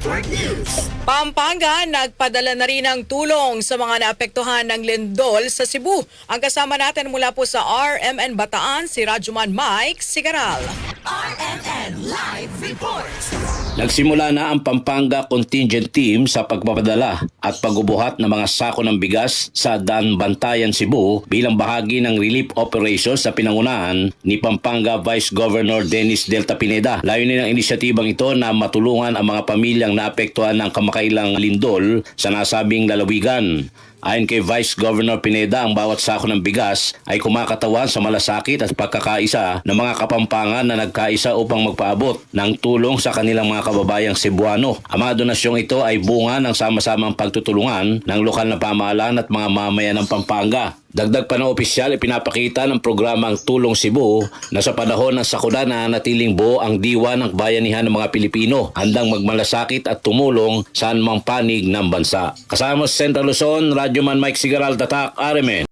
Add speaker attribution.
Speaker 1: Network News.
Speaker 2: Pampanga, nagpadala na rin ng tulong sa mga naapektuhan ng lindol sa Cebu. Ang kasama natin mula po sa RMN Bataan, si Rajuman Mike Sigaral.
Speaker 1: RMN Live Report.
Speaker 3: Nagsimula na ang Pampanga Contingent Team sa pagpapadala at pagbubuhat ng mga sako ng bigas sa Dan Bantayan, Cebu bilang bahagi ng relief operations sa pinangunahan ni Pampanga Vice Governor Dennis Delta Pineda. Layunin ng inisyatibang ito na matulungan ang mga pamilyang naapektuhan ng kamakailang lindol sa nasabing lalawigan. Ayon kay Vice Governor Pineda, ang bawat sako ng bigas ay kumakatawan sa malasakit at pagkakaisa ng mga kapampangan na nagkaisa upang magpaabot ng tulong sa kanilang mga kababayang Cebuano. Ang mga donasyong ito ay bunga ng sama-samang pagtutulungan ng lokal na pamahalaan at mga mamayan ng Pampanga. Dagdag pa ng opisyal, ipinapakita ng programang Tulong Cebu na sa panahon ng sakuna na natiling buo ang diwa ng bayanihan ng mga Pilipino, handang magmalasakit at tumulong sa anumang panig ng bansa. Kasama sa Central Luzon, Radyoman Mike Sigaral, Tatak, RMN.